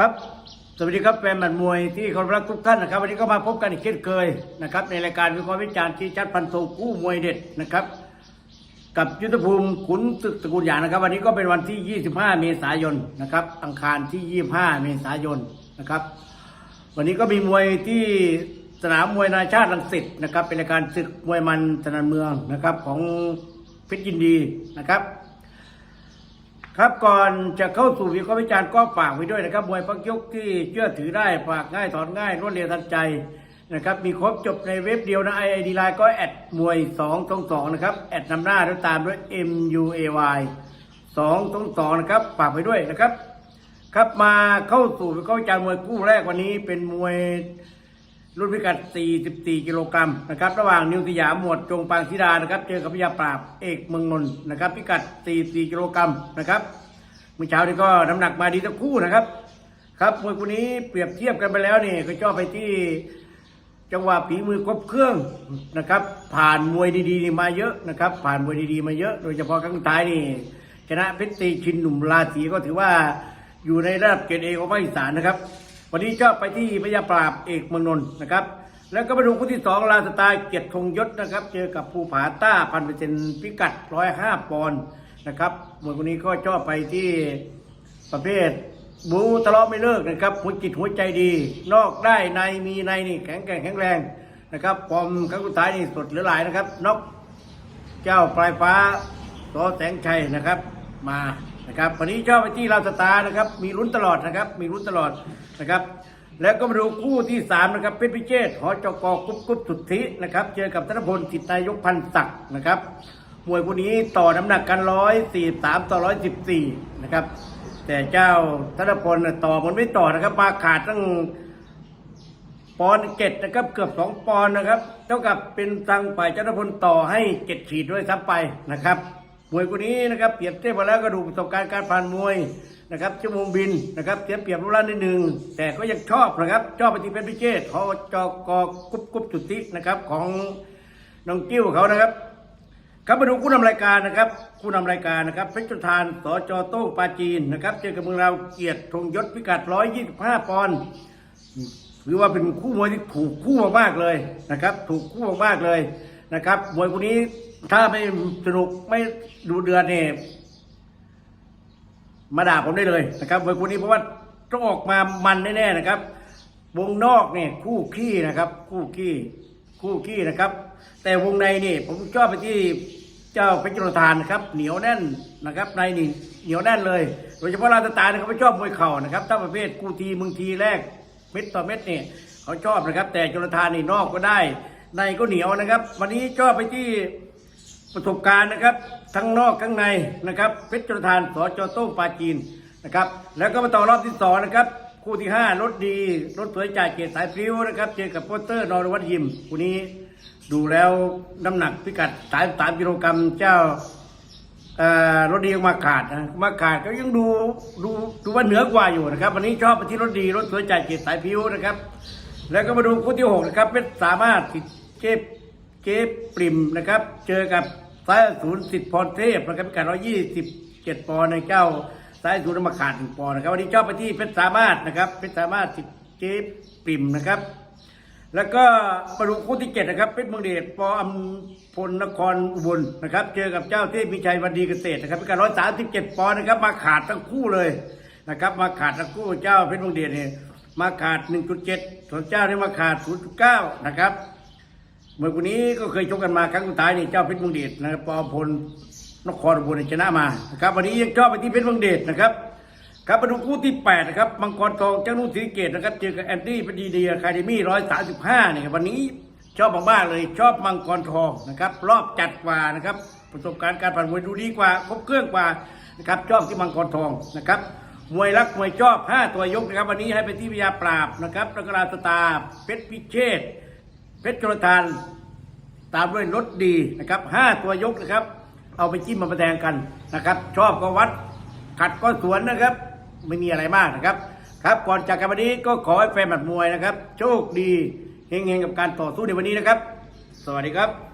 ครับ สวัสดีครับแฟนหมัดมวยที่เคารพรักทุกท่านนะครับ วันนี้ก็มาพบกันอีกเช่นเคยนะครับ ในรายการวิเคราะห์วิจารณ์ชี้ชัดพันธงคู่มวยเด็ดนะครับ กับยุทธภูมิขุนศึกตระกูลหยางนะครับ วันนี้ก็เป็นวันที่ 25 เมษายนนะครับ อังคารที่ 25 เมษายนนะครับ วันนี้ก็มีมวยที่สนามมวยนานชาติลังสิตนะครับ เป็นรายการศึกมวยมันสนามเมืองนะครับของเพชรยินดีนะครับ ครับก่อนจะเข้าสู่วิเคราะห์วิจารณ์ก็ฝากไว้ด้วยนะครับมวยพักยกที่เชื่อถือได้ฝากง่ายถอนง่ายรวดเร็วทันใจนะครับมีครบจบในเว็บเดียวนะไอไอดีไลน์ก็แอดมวย2 2 2นะครับแอดนำหน้าแล้วตามด้วย M U A Y 2 2 2นะครับฝากไว้ด้วยนะครับ ครับมาเข้าสู่วิเคราะห์วิจารณ์มวยคู่แรกวันนี้เป็นมวย รุ่นพิกัด 44 กิโลกรัมนะครับ ระหว่างนิวสยามหมวดจงปางศิดานะครับ เจอกับพิยาปราบเอกเมืองนนท์นะครับ พิกัด 44 กิโลกรัมนะครับ เมื่อเช้านี้ก็น้ำหนักมาดีทั้งคู่นะครับ ครับมวยคู่นี้เปรียบเทียบกันไปแล้วนี่ก็ชอไปที่จังหวะฝีมือครบเครื่องนะครับ ผ่านมวยดีๆนี่มาเยอะนะครับ ผ่านมวยดีๆมาเยอะ โดยเฉพาะครั้งท้ายนี่ชนะเพชรตีชินหนุ่มราศีก็ถือว่าอยู่ในระดับเกรดเอของภาคอีสานนะครับ วันนี้ก็ไปที่พยาปราบเอกเมืองนนท์นะครับ แล้วก็มาดูคู่ที่สองลาสไตล์เกียรติธงยศนะครับ เจอกับภูผาต้าพันเปอร์เซ็นต์พิกัดร้อยห้าปอนด์นะครับมวยคนนี้ก็ชอบไปที่ประเภทบูทะเลาะไม่เลิกนะครับหัวจิตหัวใจดี นอกได้ในมีในนี่แข็งแกร่งแข็งแรงนะครับปอมครั้งสุดท้ายนี่สดเหลือหลายนะครับนกเจ้าปลายฟ้าต่อแสงชัยนะครับ มา นะครับวันนี้ชอบไปที่ลาสตาร์นะครับ มีลุ้นตลอดนะครับ มีลุ้นตลอดนะครับ แล้วก็มาดูคู่ที่สามนะครับเพชรพิเชษหอจกกุ๊บกุ๊บสุทธินะครับ เจอกับธนพลสิทธินายกพันศักดิ์นะครับ มวยคู่นี้ต่อน้ำหนักกันร้อยสี่สามต่อร้อยสิบสี่นะครับ แต่เจ้าธนพลต่อมันไม่ต่อนะครับ มาขาดตั้งปอนเจ็ดนะครับเกือบสองปอนนะครับ เท่ากับเป็นทางฝ่ายเจ้าหน้าพลต่อให้เจ็ดขีดด้วยซ้ำไปนะครับ มวยคนนี้นะครับเปรียบเทียบมาแล้วก็ดูประสบการณ์การผ่านมวยนะครับชั่วโมงบินนะครับเสียเปรียบรูปร่างนิดหนึ่งแต่ก็ยังชอบนะครับชอบปที่เป็นพิเชษทอจกกุ๊บกุ๊บจุตินะครับของน้องกิ้วเขานะครับครับมาดูคู่นำรายการนะครับคู่นำรายการนะครับเพชรจุฑานสจโต้งปาจีนนะครับเจอกับเมืองเราเกียรติธงยศพิกัด 125 ปอนด์ถือว่าเป็นคู่มวยที่ถูกคู่มากๆเลยนะครับ ถูกคู่มากๆเลย นะครับมวยคู่นี้ถ้าไม่สนุกไม่ดูเดือดเนี่ยมาด่าผมได้เลยนะครับมวยคู่นี้เพราะว่าต้องออกมามันแน่ๆนะครับ วงนอกเนี่ยคู่ขี้นะครับ คู่ขี้คู่ขี้นะครับ แต่วงในนี่ผมชอบไปที่เจ้าเพชรจุลธานนะครับ เหนียวแน่นนะครับ ในนี่เหนียวแน่นเลย โดยเฉพาะราชตาเนี่ยเขาไม่ชอบมวยเข่านะครับถ้าประเภทกูทีมึงทีแรกเม็ดต่อเม็ดเนี่ยเขาชอบนะครับ แต่จุลธานนี่นอกก็ได้ ในก็เหนียวนะครับ วันนี้ชอบไปที่ประสบการณ์นะครับทั้งนอกทั้งในนะครับเพชรจุลธานสจโต้งปาจีนนะครับ แล้วก็มาต่อรอบที่สองนะครับคู่ที่ห้ารถดี รถสวยจ่ายเกียรติสายพริ้วนะครับ เจอกับโปสเตอร์นอรวัตยิมคู่นี้ดูแล้วน้ำหนักพิกัดสามสามกิโลกรัมเจ้าเอ่อรถดีออกมาขาดนะมาขาดก็ยังดูดูดูว่าเหนือกว่าอยู่นะครับ วันนี้ชอบไปที่รถดี รถสวยจ่ายเกียรติสายพริ้วนะครับ แล้วก็มาดูคู่ที่หกนะครับเป็นสามารถติด เจ็บเจ็บปริมนะครับ เจอกับสายศูนย์สิทธิ์พรเทพนะครับพิกัดร้อยยี่สิบเจ็ดปอนในเจ้าสายศูนย์มาขาดหนึ่งปอนนะครับ วันนี้ชอบไปที่เพชรสามารถนะครับเพชรสามารถสิบเจ็บปริมนะครับ แล้วก็มาดูคู่ที่เจ็ดนะครับเพชรเมืองเดชปออัมพลนครอุบลนะครับ เจอกับเจ้าเทพมีชัยวันดีเกษตรนะครับพิกัดร้อยสามสิบเจ็ดปอนนะครับ มาขาดทั้งคู่เลยนะครับ มาขาดทั้งคู่เจ้าเพชรเมืองเดชเนี่ยมาขาดหนึ่งจุดเจ็ดส่วนเจ้านี่มาขาดศูนย์จุดเก้านะครับ เมื่อคนนี้ก็เคยชกกันมาครั้งสุดท้ายนี่เจ้าเพชรมงเดชนะครับปอพลนครอุบลชนะมานะครับวันนี้ยังชอบไปที่เพชรมงเดชนะครับครับมาดูคู่ที่8นะครับมังกรทองเจ้านุ่นศรีเกตนะครับเจอกับแอนดี้พดีเดียคาเดมี่ร้อยสามสิบห้าเนี่ยวันนี้ชอบมากๆเลยชอบมังกรทองนะครับ รอบจัดกว่านะครับประสบการณ์การผ่านมวยดูดีกว่าครบเครื่องกว่านะครับชอบที่มังกรทองนะครับมวยรักมวยชอบห้าตัวยกนะครับ วันนี้ให้ไปที่วิทยาปราบนะครับแล้วก็ราชสตาเพชรพิเชษ เพชรกระทาน ตามด้วยรถดีนะครับห้าตัวยกนะครับ เอาไปจิ้มมาประแทงกันนะครับ ชอบก็วัด ขัดก็สวนนะครับ ไม่มีอะไรมากนะครับ ครับก่อนจากกันวันนี้ก็ขอให้แฟนบัดมวยนะครับ โชคดีเฮงๆกับการต่อสู้ในวันนี้นะครับ สวัสดีครับ